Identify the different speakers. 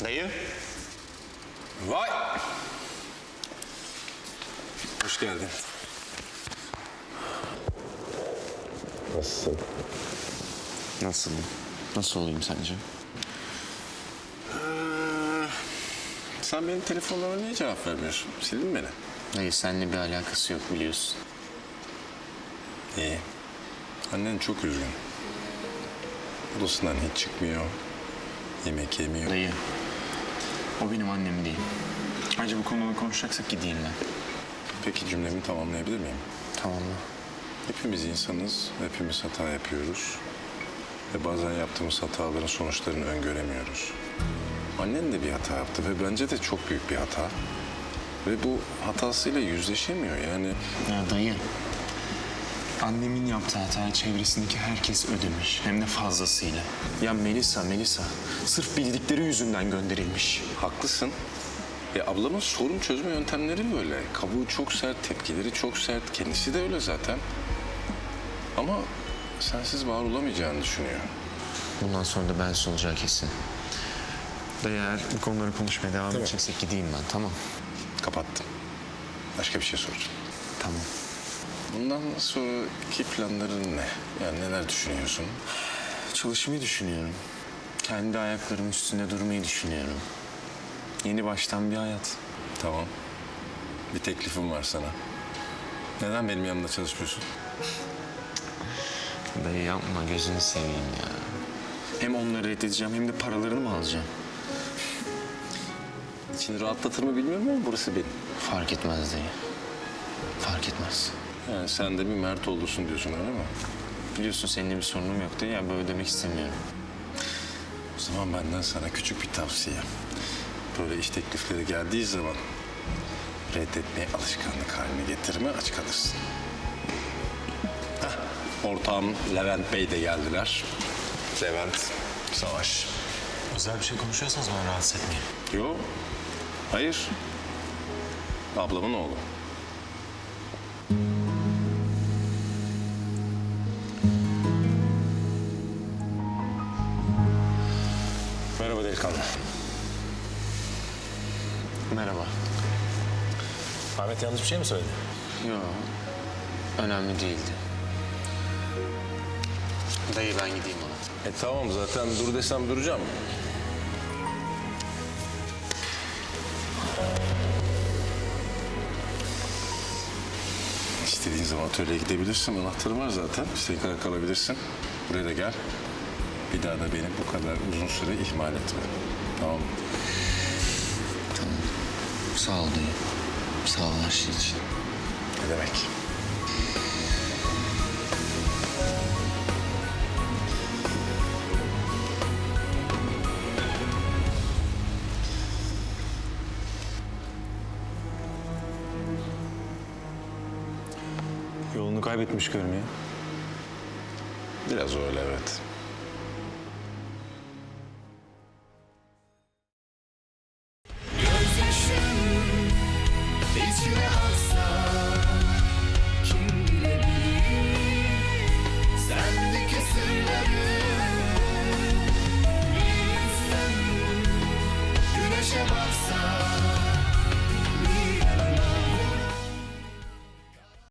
Speaker 1: Dayı.
Speaker 2: Vay! Hoş geldin. Nasılsın?
Speaker 1: Nasıl? Nasıl olayım sence?
Speaker 2: Ee, sen benim telefonlarıma niye cevap vermiyorsun? Sildin mi beni?
Speaker 1: Dayı seninle bir alakası yok biliyorsun.
Speaker 2: İyi. Annen çok üzgün. Odasından hiç çıkmıyor. Yemek yemiyor.
Speaker 1: Dayı. O benim annem değil. Ayrıca bu konuda konuşacaksak gideyim ben.
Speaker 2: Peki cümlemi tamamlayabilir miyim?
Speaker 1: Tamam mı?
Speaker 2: Hepimiz insanız, hepimiz hata yapıyoruz. Ve bazen yaptığımız hataların sonuçlarını öngöremiyoruz. Annen de bir hata yaptı ve bence de çok büyük bir hata. Ve bu hatasıyla yüzleşemiyor yani.
Speaker 1: Ya dayı. Annemin yaptığı hatayı çevresindeki herkes ödemiş. Hem de fazlasıyla. Ya Melisa, Melisa. Sırf bildikleri yüzünden gönderilmiş.
Speaker 2: Haklısın. E ablamın sorun çözme yöntemleri böyle. Kabuğu çok sert, tepkileri çok sert. Kendisi de öyle zaten. Ama sensiz var olamayacağını düşünüyor.
Speaker 1: Bundan sonra da bensiz olacağı kesin. Dayı eğer bu konuları konuşmaya devam edeceksek gideyim ben tamam.
Speaker 2: Kapattım. Başka bir şey soracağım.
Speaker 1: Tamam.
Speaker 2: Bundan sonraki planların ne? Yani neler düşünüyorsun?
Speaker 1: Çalışmayı düşünüyorum. Kendi ayaklarımın üstünde durmayı düşünüyorum. Yeni baştan bir hayat.
Speaker 2: Tamam. Bir teklifim var sana. Neden benim yanımda çalışmıyorsun?
Speaker 1: Dayı yapma gözünü seveyim ya. Hem onları reddedeceğim hem de paralarını mı alacağım?
Speaker 2: İçini rahatlatır mı bilmiyorum ama burası benim.
Speaker 1: Fark etmez dayı. Fark etmez.
Speaker 2: Yani sen de bir mert olursun diyorsun öyle mi?
Speaker 1: Biliyorsun seninle bir sorunum yoktu ya böyle demek istemiyorum.
Speaker 2: O zaman benden sana küçük bir tavsiye. Böyle iş teklifleri geldiği zaman reddetmeyi alışkanlık haline getirme aç kalırsın. Hah, ortağım Levent Bey de geldiler. Levent, Savaş.
Speaker 3: Özel bir şey konuşuyorsanız ben rahatsız etmeyeyim.
Speaker 2: Yok. Hayır. Ablamın oğlu. Merhaba delikanlı.
Speaker 1: Merhaba.
Speaker 3: Ahmet yanlış bir şey mi söyledi?
Speaker 1: Yok. Önemli değildi. Dayı ben gideyim ona.
Speaker 2: E tamam zaten dur desem duracağım. İstediğin zaman atölyeye gidebilirsin. Anahtarım var zaten. İstediğin kadar kalabilirsin. Buraya da gel. Bir daha da beni bu kadar uzun süre ihmal etme. Tamam mı?
Speaker 1: Tamam. Sağ ol dayı. Sağ ol her şey için.
Speaker 2: Ne demek?
Speaker 3: Yolunu kaybetmiş görünüyor.
Speaker 2: Biraz öyle evet.